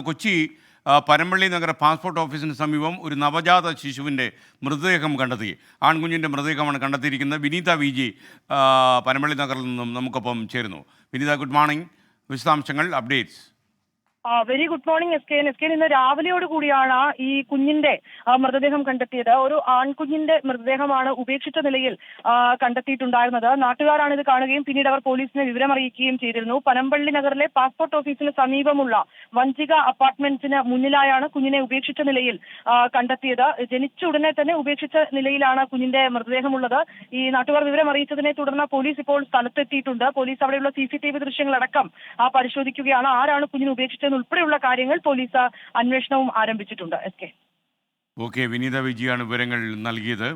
കൊച്ചി പരമ്പള്ളി നഗര പാസ്പോർട്ട് ഓഫീസിന് സമീപം ഒരു നവജാത ശിശുവിന്റെ മൃതദേഹം കണ്ടെത്തി. ആൺകുഞ്ഞിന്റെ മൃതദേഹമാണ് കണ്ടെത്തിയിരിക്കുന്നത്. വിനീത വി ജി പരമ്പള്ളി നഗറിൽ നിന്നും നമുക്കൊപ്പം ചേരുന്നു. വിനീത ഗുഡ് മോർണിംഗ്. വിശദാംശങ്ങൾ updates. Very good morning S K N S K ഇന്ന് രാവിലെയോട് കൂടിയാണ് ഈ കുഞ്ഞിന്റെ മൃതദേഹം കണ്ടെത്തിയത്. ഒരു ആൺകുഞ്ഞിന്റെ മൃതദേഹമാണ് ഉപേക്ഷിച്ച നിലയിൽ ആ, കണ്ടെത്തിയിട്ടുണ്ടായിരുന്നത്. നാട്ടുകാരാണ് ഇത് കാണുകയും പിന്നീട് അവർ പോലീസിനെ വിവരം അറിയിക്കുകയും ചെയ്തിരുന്നു. പനമ്പള്ളി നഗറിലെ പാസ്പോർട്ട് ഓഫീസിന് സമീപമുള്ള വഞ്ചിക അപ്പാർട്ട്മെന്റ്സിന് മുന്നിലായാണ് കുഞ്ഞിനെ ഉപേക്ഷിച്ച നിലയിൽ കണ്ടെത്തിയത്. ജനിച്ച ഉടനെ തന്നെ ഉപേക്ഷിച്ച നിലയിലാണ് കുഞ്ഞിന്റെ മൃതദേഹമുള്ളത്. ഈ നാട്ടുകാർ വിവരം അറിയിച്ചതിനെ തുടർന്ന് പോലീസ് ഇപ്പോൾ സ്ഥലത്തെത്തിയിട്ടുണ്ട്. പോലീസ് അവിടെയുള്ള സി സി ടി വി ദൃശ്യങ്ങളടക്കം ആ, പരിശോധിക്കുകയാണ്. ആരാണ് കുഞ്ഞിനെ ഉപേക്ഷിച്ചതെന്ന് ഉൾപ്പെടെയുള്ള കാര്യങ്ങൾ പോലീസ് അന്വേഷണവും ആരംഭിച്ചിട്ടുണ്ട്. S K. ഓക്കെ വിനീത വിജിയാണ് വിവരങ്ങൾ നൽകിയത്.